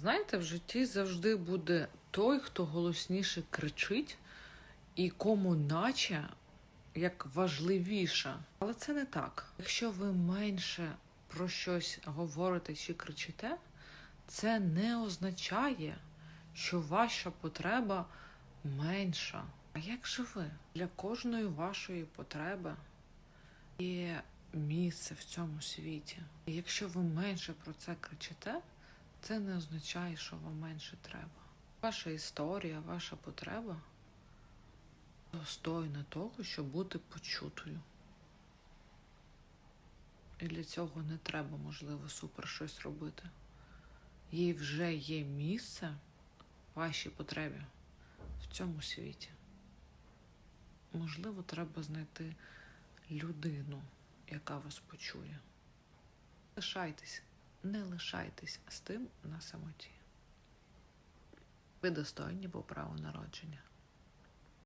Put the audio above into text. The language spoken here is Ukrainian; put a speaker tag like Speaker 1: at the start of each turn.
Speaker 1: Знаєте, в житті завжди буде той, хто голосніше кричить, і кому наче як важливіше. Але це не так. Якщо ви менше про щось говорите чи кричите, це не означає, що ваша потреба менша. А як же ви? Для кожної вашої потреби є місце в цьому світі. І якщо ви менше про це кричите, це не означає, що вам менше треба. Ваша історія, ваша потреба достойна того, щоб бути почутою. І для цього не треба, можливо, супер щось робити. Їй вже є місце вашій потребі в цьому світі. Можливо, треба знайти людину, яка вас почує. Лишайтесь, не лишайтесь з тим на самоті. Ви достойні по праву народження.